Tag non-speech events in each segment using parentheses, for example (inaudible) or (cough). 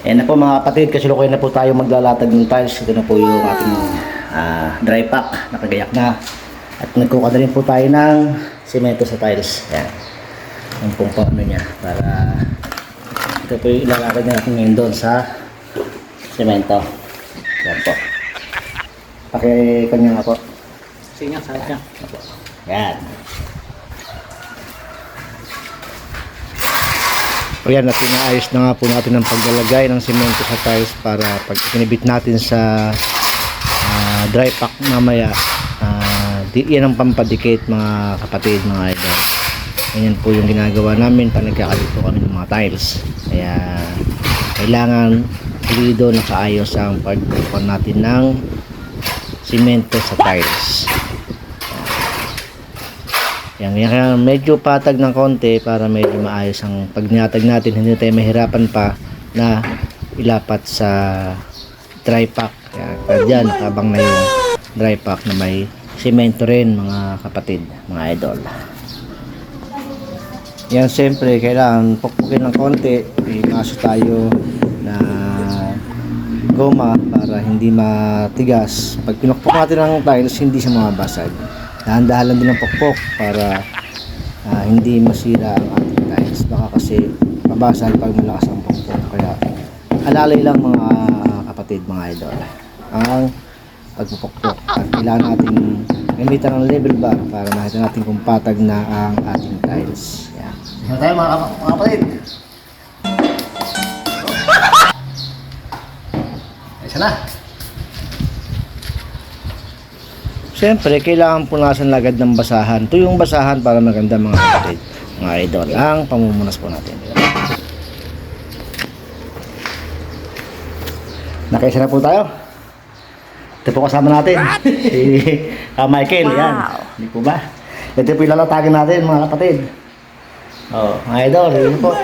Ayan na po mga kapatid, kasalukuyan na po tayo maglalatag ng tiles. Ito na po yung ating ah, dry pack, nakagayak na. At nagkuka na rin po tayo ng semento sa tiles. Ayan. Yung pong ano niya, para ito po yung ilalagay natin ngayon doon sa semento. Ayan po. Pakikanya nga po. Sige nga, sabi ka. Yan. O yan, at pinaayos na nga po natin ang paglalagay ng semento sa tiles para pag kinibit natin sa ah, dry pack mamaya, ah, di, yan ang pampadikit mga kapatid, mga idol. Ganyan po yung ginagawa namin pag nagkakabit po kami ng mga tiles. Kaya kailangan pulido nakaayos ang pagkukuha natin ng semento sa tiles. Yan, yan kaya medyo patag ng konti para medyo maayos ang pagnatag natin. Hindi tayo mahirapan pa na ilapat sa dry pack. Yan, pero dyan, na yung dry pack na may semento rin mga kapatid, mga idol. Yan, siyempre, kailangan pukpukin ng konti. May tayo na goma para hindi matigas. Pag pinukpok natin ng tiles, hindi siya mabasag. Dahan-dahan din ang pukpok para ah, hindi masira ang ating tiles. Baka kasi mabasag pag malakas ang pukpok. Kaya alalay lang mga kapatid, mga idol. Ang pagpupukpok. At kailangan natin gamitan ng level bar para makita natin kung patag na ang ating tiles. Yan. Yan tayo mga, kap- mga kapatid. Isa na. Siyempre, kailangan punasan lagad ng basahan. Ito yung basahan para maganda mga kapatid. Mga idol. Ang pamumunas po natin. Nakaisa na po tayo. Ito po kasama natin. si (laughs) ah, Michael. Yan. Hindi po ba? Ito po ilalatagan natin mga kapatid. Oh, mga idol. Yun po.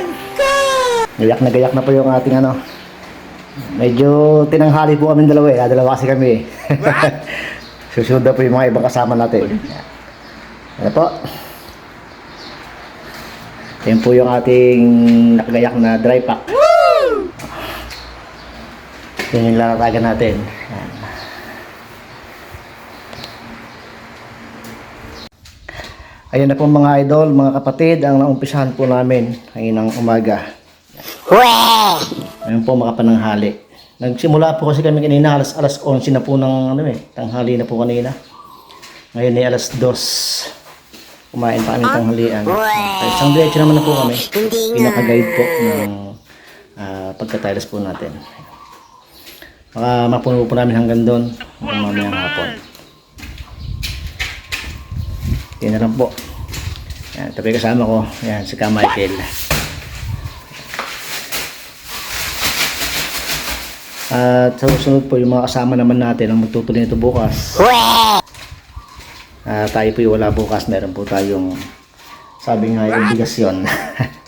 Gayak na gayak na po yung ating ano. Medyo tinanghali po kami dalawa eh. Ah, Dalawa kasi kami eh. (laughs) Susunod na po yung mga ibang kasama natin. Ano po? Yan po yung ating nakagayak na dry pack. Yan yung lalatagan natin. Yan. Ayan na po mga idol, mga kapatid, ang naumpisahan po namin ng umaga. Ayun po mga pananghali. Nagsimula po kasi kami kanina alas alas 11 na po ng ano eh, tanghali na po kanina. Ngayon ay alas 2. Kumain pa kami tanghalian. Ay, isang diretso naman na po kami. Pinaka-guide po ng uh, pagka-tiles po natin. Baka mapuno po namin hanggang doon hanggang mamayang hapon. Yan na lang po. Yan, tabi kasama ko. Yan, si Ka Michael. At sa susunod po yung mga kasama naman natin ang magtutuloy nito bukas. Ah, tayo po yung wala bukas. Meron po tayong sabi nga yung obligasyon. (laughs)